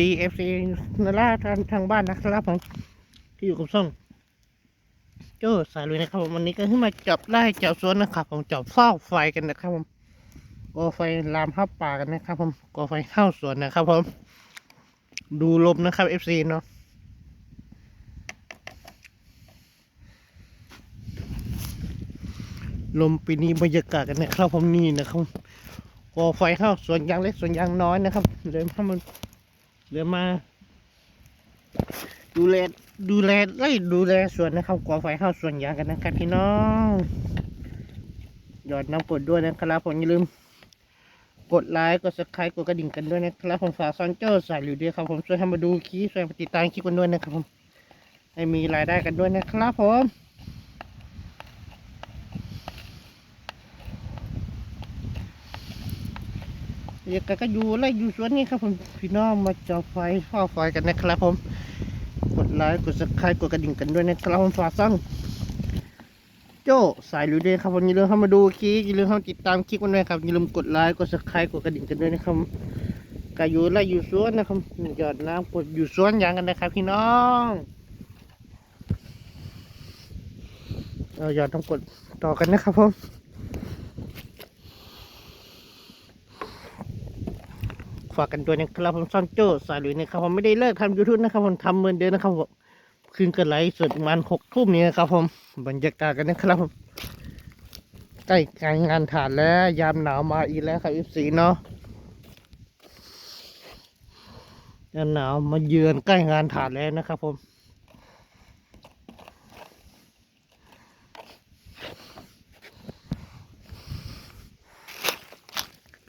ดีเอฟซีนาราทางทางบ้านนะครับผมที่อยู่กับช่องโจ้าสายลุยนะครับผมวันนี้ก็ขึ้นมาจับไล่จับสวนนะครับผมจับเฝ้าไฟกันนะครับผมก่อไฟลามเข้าป่ากันนะครับ ผมก่อไฟเข้าสวนนะครับผมดูลมนะครับเอฟซีเนาะลมปีนี้บรรยากาศกันนะครับผมนี่นะครับก่อไฟเข้าสวนยางเล็กสวนยางน้อยนะครับเดินเข้ามา เดี๋ยวมา ดูแลดูแลไล่ดูแลสวนนะครับก่อไฟเข้าสวนยางกันนะครับพี่น้องหยอดน้ำกดด้วยนะครับผมอย่าลืม กดไลค์กดซับสไครต์กดกระดิ่งกันด้วยนะครับผมฝากซอนเจอร์ใส่หรือด้วยครับผมช่วยให้มาดูคลิปช่วยมาติดตามคลิปกันด้วยนะครับผมให้มีรายได้กันด้วยนะครับผม เดี๋ยวก็อยู่ไล่อยู่สวนนี่ครับผมพี่น้องมาจ่อไฟเฝ้าไฟกันนะครับผม กดไลค์กดซับสไครต์กดกระดิ่งกันด้วยนะครับผมฝากซ่องโจ้สายหรือเดยครับผมอย่าลืมเข้ามาดูคลิปอย่าลืมเข้าติดตามคลิปกันด้วยครับอย่าลืมกดไลค์กดซับสไครต์กดกระดิ่งกันด้วยนะครับก็อยู่ไล่อยู่สวนนะครับหยอดน้ำกดอยู่สวนยางกันนะครับ พี่น้องเราหยอดต้องกดต่อกันนะครับผม ฝากกันด้วยนะครับผมซ่อนโจ้สายหรือนะครับผมไม่ได้เลิกทำยูทูบนะครับผมทำเหมือนเดิมนะครับผมคืนกันไลฟ์สดประมาณหกทุ่มนี้นะครับผมบรรยากาศกันนะครับผมใกล้การงานฐานแล้ว ยามหนาวมาอีกแล้วครับอีสีเนาะยามหนาวมาเยือนใกล้งานฐานแล้วนะครับผม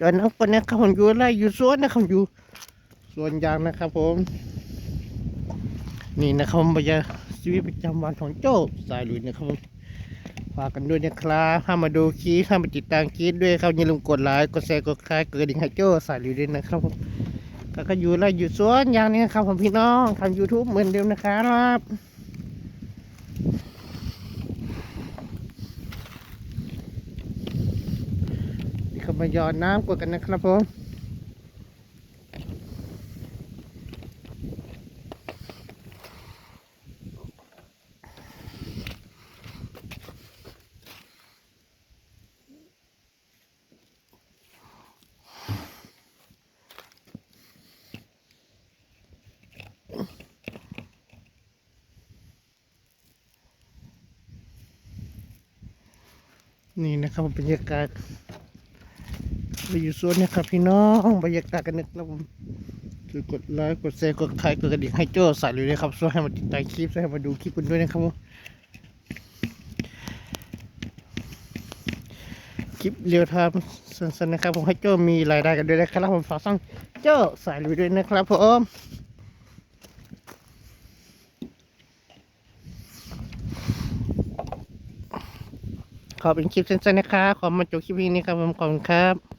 จอนนักคนนะครับผมอยู่ไรอยู่สวนนะครับอยู่สวนยางนะครับผม นี่นะครับผมบรรยากาศชีวิตประจำวันของโจ้สายลุยนะครับผมฝากกันด้วยนะครับถ้ามาดูคลิปถ้ามาติดตามคลิปด้วยครับอย่าลืมกดไลค์กดแชร์กดคลายกดดิ่งให้โจ้สายลุยด้วยนะครับผมก็ก็อยู่ไรอยู่สวนยางนี้นะครับผมพี่น้องทำยูทูบเหมือนเดิมนะครับ ก็มาหยอดน้ำกดกันนะครับผมนี่นะครับบรรยากาศ เราอยู่สวนนะครับพี่น้องบรรยากาศกันนะครับผมคือกดไลค์กดแชร์กดไลค์กดกระดิ่งให้โจ้ใส่เลยนะครับช่วยให้มาติดตามคลิปช่วยให้มาดูคลิปกันด้วยนะครับผมคลิปเรียวทม์สั้นๆนะครับผมให้โจ้ามีรายได้กันด้วยนะครับผมฝากซ่งโจ้ใส่เลยด้วยนะครับผมขอเป็นคลิปสั้นๆนะครับ ขอมาจบคลิปนี้นะครับผมขอบคุณครับ